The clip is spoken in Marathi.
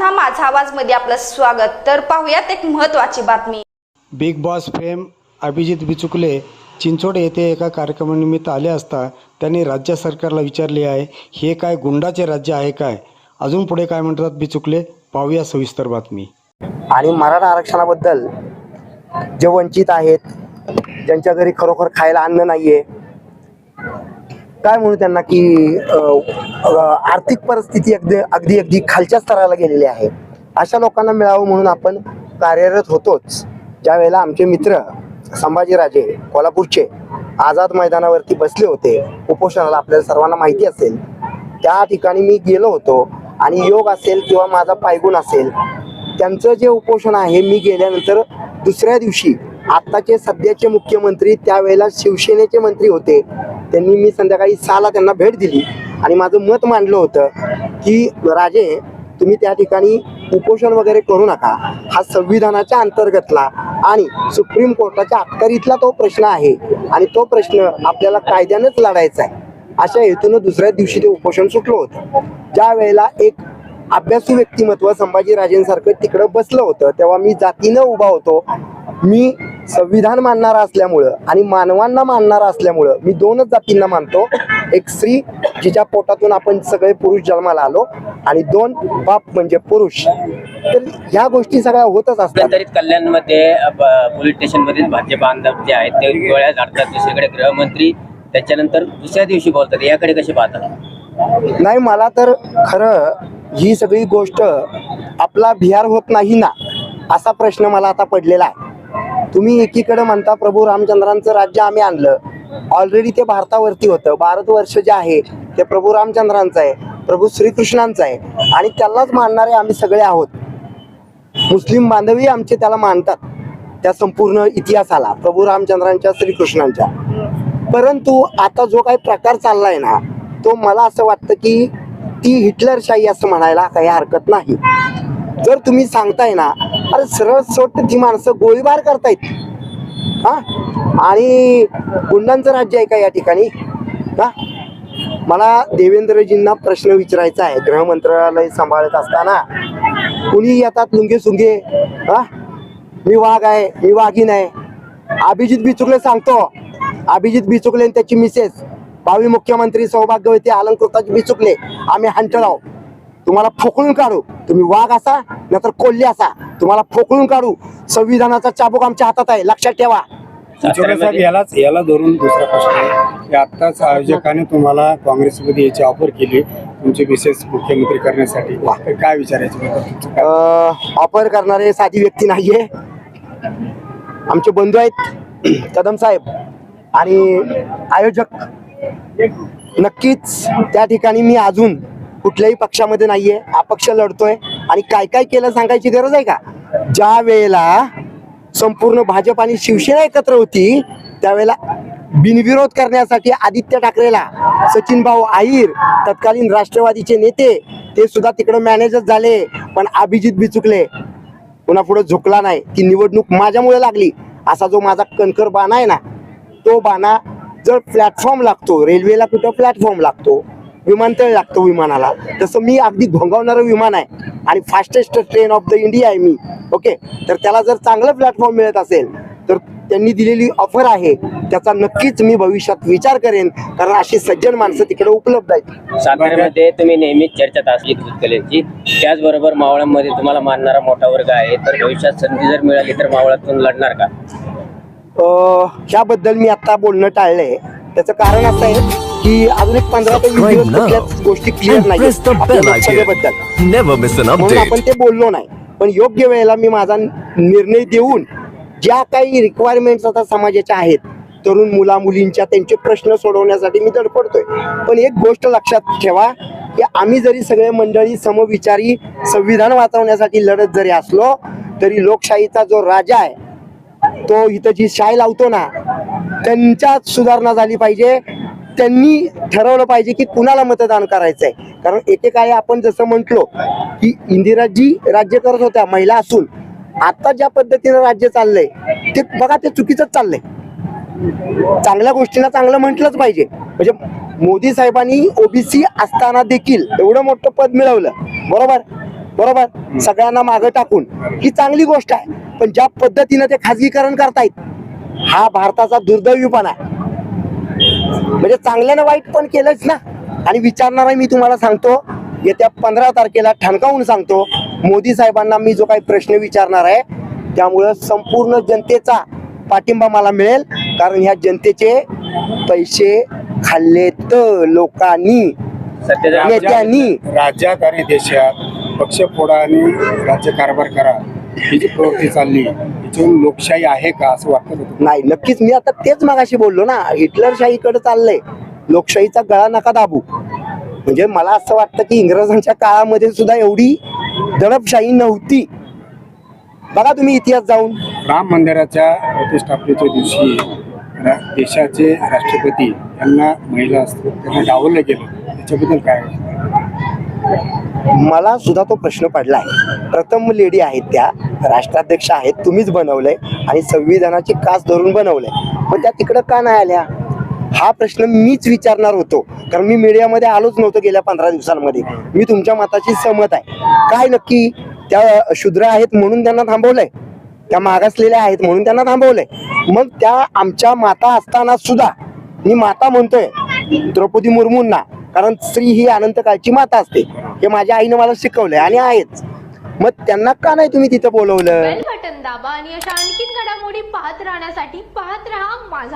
हा माझा आवाजमध्ये आपलं स्वागत. तर पाहूयात एक महत्वाची बातमी. Bigg Boss fame Abhijit Bichukale Chinchod येथे एका कार्यक्रमानिमित्त आले असता त्यांनी राज्य सरकारला विचारले आहे हे काय गुंडाचे राज्य आहे काय? अजून पुढे काय म्हणतात बिचुकले? पाहूया सविस्तर बातमी. आणि मराठा आरक्षणाबद्दल जे वंचित आहेत ज्यांच्या घरी खरोखर खायला अन्न नाहीये काय म्हणू त्यांना की आर्थिक परिस्थिती अगदी अगदी अगदी खालच्या स्तराला गेलेली आहे. अशा लोकांना मिळावं म्हणून आपण कार्यरत होतोच. ज्या वेळेला आमचे मित्र संभाजीराजे कोल्हापूरचे आझाद मैदानावरती बसले होते उपोषणाला आपल्याला सर्वांना माहिती असेल. त्या ठिकाणी मी गेलो होतो आणि योग असेल किंवा माझा पायगुण असेल त्यांचं जे उपोषण आहे मी गेल्यानंतर दुसऱ्या दिवशी आत्ताचे सध्याचे मुख्यमंत्री त्यावेळेला शिवसेनेचे मंत्री होते. त्यांनी मी संध्याकाळी सहाला त्यांना भेट दिली आणि माझं मत मांडलं होतं की राजे तुम्ही त्या ठिकाणी उपोषण वगैरे करू नका. हा संविधानाच्या अंतर्गतला आणि सुप्रीम कोर्टाच्या अखत्यारीतला तो प्रश्न आहे आणि तो प्रश्न आपल्याला कायद्यानंच लढायचा आहे. अशा हेतून दुसऱ्या दिवशी ते उपोषण सुटलं होतं. ज्या वेळेला एक अभ्यासू व्यक्तिमत्व संभाजीराजेंसारखं तिकडं बसलं होतं तेव्हा मी जातीनं उभा होतो. मी संविधान मानणारा असल्यामुळं आणि मानवांना मानणारा असल्यामुळं मी दोनच जातींना मानतो. एक स्त्री जिच्या पोटातून आपण सगळे पुरुष जन्माला आलो आणि दोन बाप म्हणजे पुरुष. तर ह्या गोष्टी सगळ्या होतच असतात. एकंदरीत कल्याणमध्ये ब- पोलीस स्टेशनमधील भाजप बांधव जे आहेत ते गोळ्या झाडतात दुसरीकडे गृहमंत्री त्याच्यानंतर दुसऱ्या दिवशी बोलतात. याकडे कसे पाहतात? नाही मला तर खरं ही सगळी गोष्ट आपला बिहार होत नाही ना असा प्रश्न मला आता पडलेला आहे. तुम्ही एकीकडे म्हणता प्रभू रामचंद्रांचं राज्य आम्ही आणलं. ऑलरेडी ते भारतावरती होतं. भारतवर्ष जे आहे ते प्रभू रामचंद्रांचं आहे प्रभू श्रीकृष्णांचं आहे. आणि त्यालाच मानणारे आम्ही सगळे आहोत. मुस्लिम बांधवी आमचे त्याला मानतात. त्या संपूर्ण इतिहासाला प्रभू रामचंद्रांच्या श्रीकृष्णांच्या. परंतु आता जो काही प्रकार चाललाय ना तो मला असं वाटतं की ती हिटलरशाही असं म्हणायला काही हरकत नाही. जर तुम्ही सांगताय ना अरे सरळ सोट ती माणसं गोळीबार करतायत. हा? आणि गुंडांचं राज्य आहे का या ठिकाणी? हा? मला देवेंद्रजींना प्रश्न विचारायचा आहे. गृह मंत्रालय सांभाळत असताना. कुणी येतात लुंगे सुंगे? हा? मी वाघ आहे मी वाघीन आहे. अभिजित बिचुकले सांगतो. अभिजित बिचुकले आणि त्याची मिसेस. भावी मुख्यमंत्री सौभाग्यवती अलंकृताची बिचुकले. आम्ही हंटर आहोत तुम्हाला फोकळून काढू. तुम्ही वाघ असा नाहीतर कोल्हे असा. तुम्हाला फोकळून काढू. संविधानाचा चाबूक आमच्या हातात आहे. लक्षात ठेवा. साहेब यालाच याला धरून दुसरा प्रश्न आहे. की आत्ताच आयोजकाने तुम्हाला काँग्रेसमध्ये याची ऑफर केली. तुमची विशेष मुख्यमंत्री करण्यासाठी. तर काय विचारायचं? ऑफर करणारे साधी व्यक्ती नाहीये. आमचे बंधू आहेत. कदम साहेब आणि आयोजक. नक्कीच त्या ठिकाणी मी अजून कुठल्याही पक्षामध्ये नाहीये अपक्ष लढतोय. आणि काय काय केलं सांगायची गरज आहे का? ज्या वेळेला संपूर्ण भाजप आणि शिवसेना एकत्र होती त्यावेळेला बिनविरोध करण्यासाठी आदित्य ठाकरेला सचिन भाऊ आहिर तत्कालीन राष्ट्रवादीचे नेते ते सुद्धा तिकडे मॅनेजर झाले पण अभिजित बिचुकले पुन्हा पुढे झुकला नाही. ती निवडणूक माझ्यामुळे लागली. असा जो माझा कणकर बाणा आहे ना तो बाणा जर प्लॅटफॉर्म लागतो रेल्वेला कुठं प्लॅटफॉर्म लागतो विमानतळ लागतो विमानाला. तसं मी अगदी घोंगावणारं विमान आहे. आणि fastest train of the India आहे मी. ओके तर त्याला जर चांगलं प्लॅटफॉर्म मिळत असेल तर त्यांनी दिलेली ऑफर आहे. त्याचा नक्कीच मी भविष्यात विचार करेन. कारण अशी सज्जन माणसं तिकडे उपलब्ध आहेत. साताऱ्यामध्ये तुम्ही नेहमीच चर्चेत असली भूतकलेची त्याचबरोबर मावळांमध्ये तुम्हाला मानणारा मोठा वर्ग आहे. तर भविष्यात संधी जर मिळाली तर मावळातून लढणार का? ह्याबद्दल मी आता बोलणं टाळलंय. त्याचं कारण असं आहे की अजून एक पंधरा ते वीस Subscribe दिवस now कुठल्याच गोष्टी क्लिअर नाही म्हणून. आपण ते बोललो नाही. पण योग्य वेळेला मी माझा निर्णय देऊन ज्या काही रिक्वायरमेंट्स आता समाजाच्या आहेत तरुण मुला मुलींच्या त्यांचे प्रश्न सोडवण्यासाठी मी धडपडतोय. पण एक गोष्ट लक्षात ठेवा की आम्ही जरी सगळे मंडळी समविचारी संविधान वाचवण्यासाठी लढत जरी असलो तरी लोकशाहीचा जो राजा आहे तो इथं जी शाय लावतो ना त्यांच्यात सुधारणा झाली पाहिजे. त्यांनी ठरवलं पाहिजे की कुणाला मतदान करायचं आहे कारण एकेकाळी आपण जसं म्हटलो की इंदिराजी राज्य करत होत्या महिला असून. आता ज्या पद्धतीनं राज्य चाललंय ते बघा ते चुकीचंच चाललंय. चांगल्या गोष्टींना चांगलं म्हटलंच पाहिजे. म्हणजे मोदी साहेबांनी ओबीसी असताना देखील एवढं मोठं पद मिळवलं. बरोबर? बरोबर? सगळ्यांना मागं टाकून. ही चांगली गोष्ट आहे. पण ज्या पद्धतीनं ते खाजगीकरण करतायत हा भारताचा दुर्दैवीपणा आहे. म्हणजे चांगल्यानं वाईट पण केलंच ना. आणि विचारणार मी तुम्हाला सांगतो येत्या पंधरा तारखेला ठणकावून सांगतो मोदी साहेबांना मी जो काही प्रश्न विचारणार आहे त्यामुळं संपूर्ण जनतेचा पाठिंबा मला मिळेल. कारण ह्या जनतेचे पैसे खाल्लेत लोकांनी. नेत्यांनी. राज्यात आणि देशात पक्ष फोडा आणि राज्य कारभार करा. ही जी प्रवृत्ती चालली याच्यातून लोकशाही आहे का असं वाटतं तुम्हाला? नाही नक्कीच मी आता तेच मागाशी बोललो ना हिटलरशाहीकडे चाललंय. लोकशाहीचा गळा नका दाबू. म्हणजे मला असं वाटतं की इंग्रजांच्या काळामध्ये सुद्धा एवढी दडपशाही नव्हती. बघा तुम्ही इतिहास जाऊन. राम मंदिराच्या प्रतिष्ठापनेच्या दिवशी देशाचे राष्ट्रपती यांना महिला असतात त्यांना डावललं गेलं. त्याच्याबद्दल काय मला सुद्धा तो प्रश्न पडलाय. प्रथम लेडी आहेत त्या राष्ट्राध्यक्ष आहेत तुम्हीच बनवलंय आणि संविधानाची कास धरून बनवलंय. पण त्या तिकडं का नाही आल्या? हा प्रश्न मीच विचारणार होतो. कारण मी मीडियामध्ये आलोच नव्हतो गेल्या पंधरा दिवसांमध्ये. मी तुमच्या मताशी सहमत आहे. काय नक्की? त्या शूद्र आहेत म्हणून त्यांना थांबवलंय? त्या मागासलेल्या आहेत म्हणून त्यांना थांबवलंय? मग त्या आमच्या माता असताना सुद्धा मी माता म्हणतोय द्रौपदी मुर्मूंना कारण स्त्री ही अनंत काळची माता असते. हे माझ्या आईनं मला शिकवलंय आणि आहेच. मग त्यांना का नाही तुम्ही तिथं बोलवलं? बेल बटन दाबा आणि अशा आणखीन घडामोडी पाहत राहण्यासाठी पाहत राहा माझा